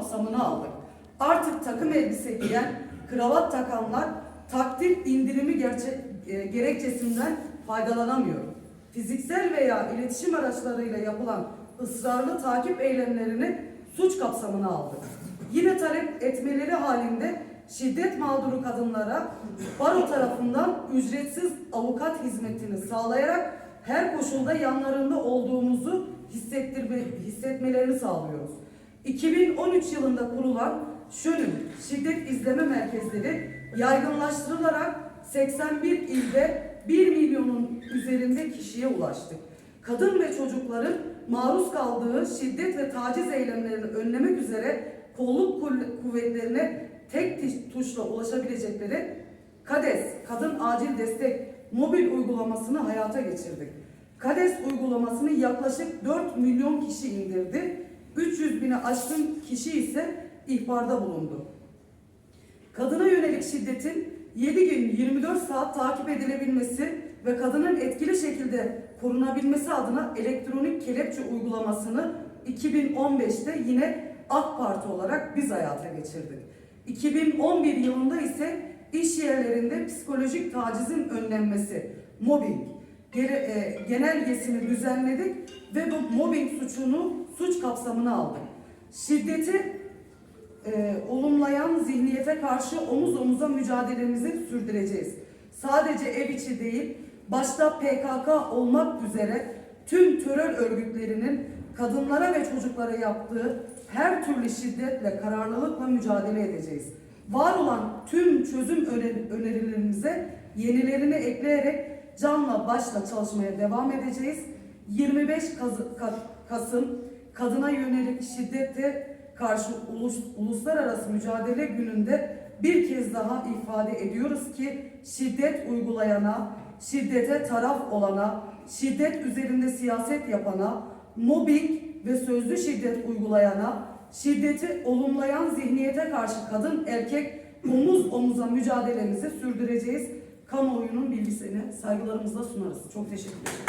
kapsamına aldık. Artık takım elbise giyen, kravat takanlar takdir indirimi gerçek, e, gerekçesinden faydalanamıyor. Fiziksel veya iletişim araçlarıyla yapılan ısrarlı takip eylemlerini suç kapsamına aldık. Yine talep etmeleri halinde şiddet mağduru kadınlara baro tarafından ücretsiz avukat hizmetini sağlayarak her koşulda yanlarında olduğumuzu hissettirme, hissetmelerini sağlıyoruz. 2013 yılında kurulan Şönüm Şiddet İzleme Merkezleri yaygınlaştırılarak 81 ilde 1 milyonun üzerinde kişiye ulaştık. Kadın ve çocukların maruz kaldığı şiddet ve taciz eylemlerini önlemek üzere kolluk kuvvetlerine tek tuşla ulaşabilecekleri KADES, Kadın Acil Destek mobil uygulamasını hayata geçirdik. KADES uygulamasını yaklaşık 4 milyon kişi indirdi. 300 bini aşkın kişi ise ihbarda bulundu. Kadına yönelik şiddetin 7 gün 24 saat takip edilebilmesi ve kadının etkili şekilde korunabilmesi adına elektronik kelepçe uygulamasını 2015'te yine AK Parti olarak biz hayata geçirdik. 2011 yılında ise iş yerlerinde psikolojik tacizin önlenmesi, mobbing e, genelgesini düzenledik ve bu mobbing suçunu suç kapsamına aldık. Şiddeti e, olumlayan zihniyete karşı omuz omuza mücadelemizi sürdüreceğiz. Sadece ev içi değil, başta PKK olmak üzere tüm terör örgütlerinin kadınlara ve çocuklara yaptığı her türlü şiddetle, kararlılıkla mücadele edeceğiz. Var olan tüm çözüm öner- önerilerimize yenilerini ekleyerek canla başla çalışmaya devam edeceğiz. 25 Kaz- Ka- Kasım kadına yönelik şiddete karşı ulus- uluslararası mücadele gününde bir kez daha ifade ediyoruz ki şiddet uygulayana, şiddete taraf olana, şiddet üzerinde siyaset yapana, mobbing ve sözlü şiddet uygulayana, şiddeti olumlayan zihniyete karşı kadın erkek omuz omuza mücadelemizi sürdüreceğiz. Kamuoyunun bilgisini saygılarımızla sunarız. Çok teşekkür ederim.